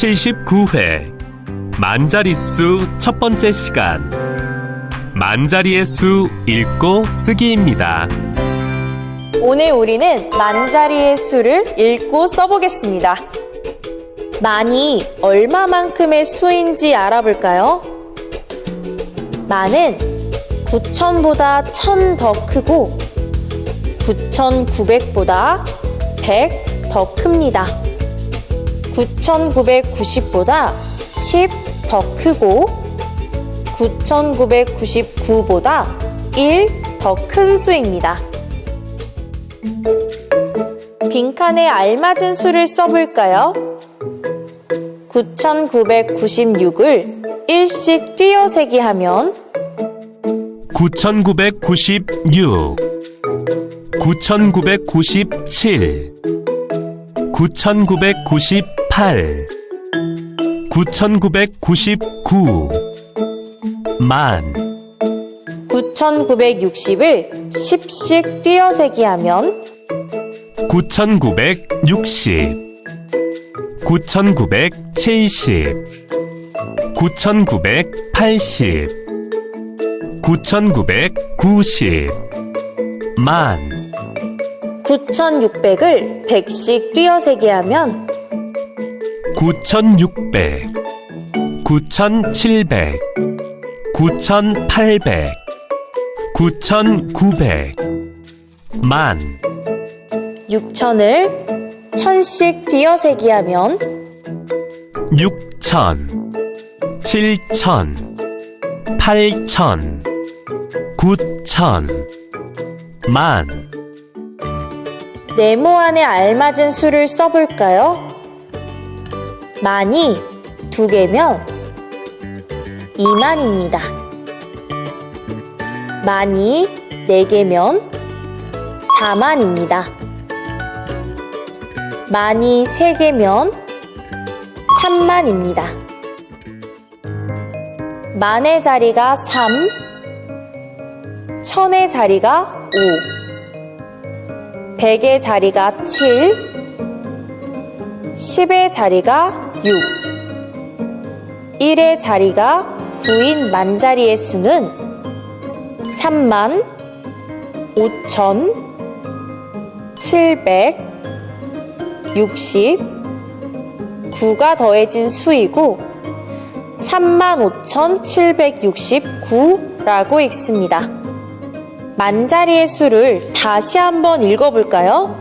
제79회 만자리수 첫 번째 시간 만자리의 수 읽고 쓰기입니다. 오늘 우리는 만자리의 수를 읽고 써보겠습니다. 만이 얼마만큼의 수인지 알아볼까요? 만은 9천보다 1000더 크고 9,900보다 100 더 큽니다. 9,990보다 10 더 크고 9,999보다 1 더 큰 수입니다. 빈칸에 알맞은 수를 써볼까요? 9,996을 1씩 띄어세기 하면 9996 9997 9998 9999 만. 9,960을 10씩 띄어세기 하면 9960 9970 9980 9990 만. 9,600을 100씩 띄어세기 하면 9600 9700 9800 9900 만 6,000을 1,000씩 띄어세기 하면 6000 7000 8000 9000만 네모 안에 알맞은 수를 써볼까요? 만이 두 개면 2만입니다. 만이 네 개면 4만입니다. 만이 세 개면 3만입니다. 만의 자리가 3, 천의 자리가 5, 백의 자리가 7, 10의 자리가 6, 1의 자리가 9인 만자리의 수는 3만 5천 760 9가 더해진 수이고 35,769라고 읽습니다. 만자리의 수를 다시 한번 읽어볼까요?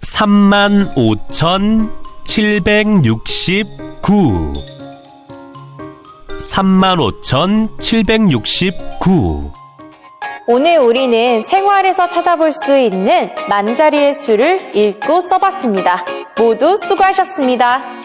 35,769 35,769 오늘 우리는 생활에서 찾아볼 수 있는 만자리의 수를 읽고 써봤습니다. 모두 수고하셨습니다.